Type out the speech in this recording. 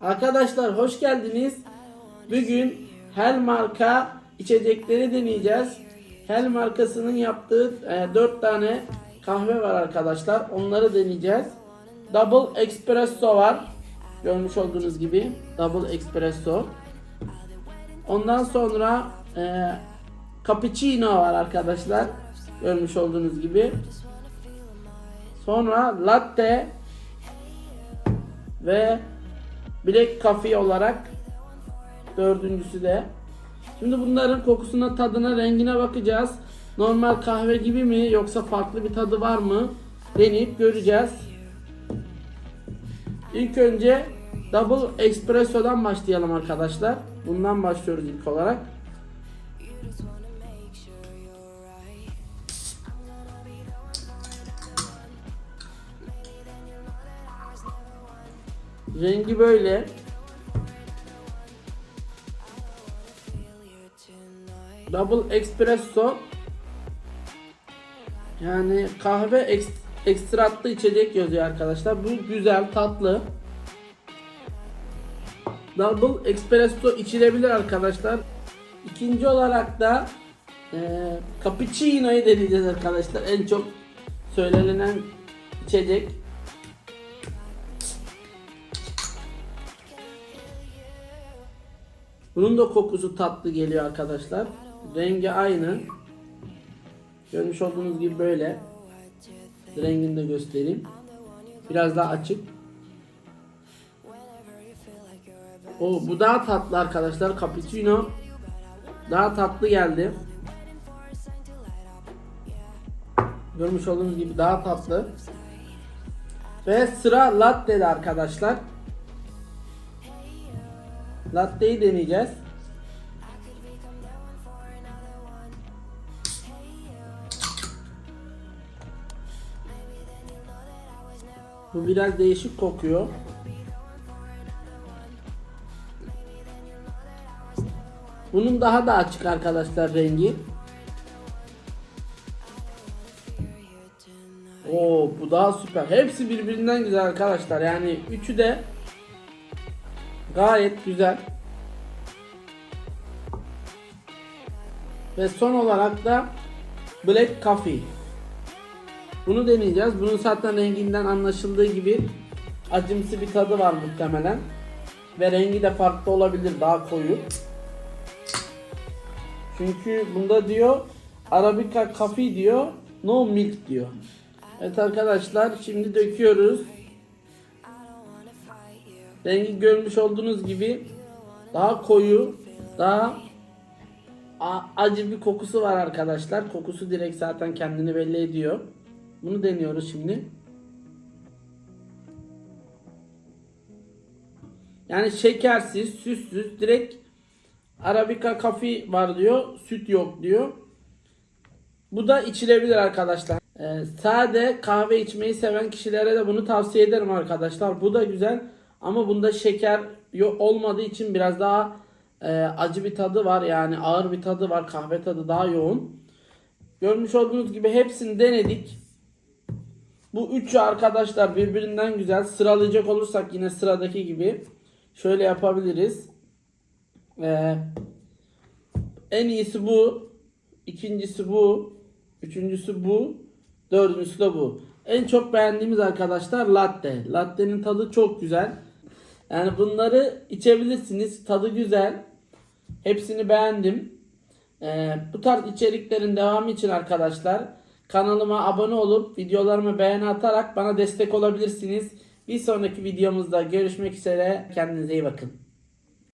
Arkadaşlar hoş geldiniz. Bugün Hel marka içecekleri deneyeceğiz. Hel markasının yaptığı 4 tane kahve var arkadaşlar. Onları deneyeceğiz. Double Espresso var. Görmüş olduğunuz gibi Double Espresso. Ondan sonra e, Cappuccino var arkadaşlar. Görmüş olduğunuz gibi. Sonra Latte ve Black Coffee olarak dördüncüsü de. Şimdi bunların kokusuna, tadına, rengine bakacağız. Normal kahve gibi mi yoksa farklı bir tadı var mı deneyip göreceğiz. İlk önce Double Espresso'dan başlayalım arkadaşlar. Bundan başlıyoruz ilk olarak. Rengi böyle. Double Espresso yani kahve ek, ekstratlı içecek yazıyor arkadaşlar. Bu güzel, tatlı. Double Espresso içilebilir arkadaşlar. İkinci olarak da e, Cappuccino'yu deneyeceğiz arkadaşlar. En çok söylenen içecek. Bunun da kokusu tatlı geliyor arkadaşlar. Rengi aynı. Görmüş olduğunuz gibi böyle. Rengini de göstereyim. Biraz daha açık. O bu daha tatlı arkadaşlar. Cappuccino daha tatlı geldi. Görmüş olduğunuz gibi daha tatlı. Ve sıra latte'de arkadaşlar. Latte'yi deneyeceğiz. Bu biraz değişik kokuyor. Bunun daha da açık arkadaşlar rengi. Oo bu daha süper. Hepsi birbirinden güzel arkadaşlar. Yani üçü de gayet güzel. Ve son olarak da Black Coffee. Bunu deneyeceğiz. Bunun zaten renginden anlaşıldığı gibi acımsı bir tadı var muhtemelen. Ve rengi de farklı olabilir daha koyu. Çünkü bunda diyor Arabica Coffee diyor no milk diyor. Evet arkadaşlar şimdi döküyoruz. Rengi görmüş olduğunuz gibi daha koyu, daha acı bir kokusu var arkadaşlar. Kokusu direkt zaten kendini belli ediyor. Bunu deniyoruz şimdi. Yani şekersiz, süssüz, direkt Arabica Coffee var diyor, süt yok diyor. Bu da içilebilir arkadaşlar. Ee, sade kahve içmeyi seven kişilere de bunu tavsiye ederim arkadaşlar. Bu da güzel ama bunda şeker olmadığı için biraz daha e, acı bir tadı var. Yani ağır bir tadı var. Kahve tadı daha yoğun. Görmüş olduğunuz gibi hepsini denedik. Bu üçü arkadaşlar birbirinden güzel. Sıralayacak olursak yine sıradaki gibi şöyle yapabiliriz. Ee, en iyisi bu. ikincisi bu. Üçüncüsü bu. Dördüncüsü de bu. En çok beğendiğimiz arkadaşlar latte. Latte'nin tadı çok güzel. Yani bunları içebilirsiniz. Tadı güzel. Hepsini beğendim. Ee, bu tarz içeriklerin devamı için arkadaşlar kanalıma abone olup videolarımı beğeni atarak bana destek olabilirsiniz. Bir sonraki videomuzda görüşmek üzere. Kendinize iyi bakın.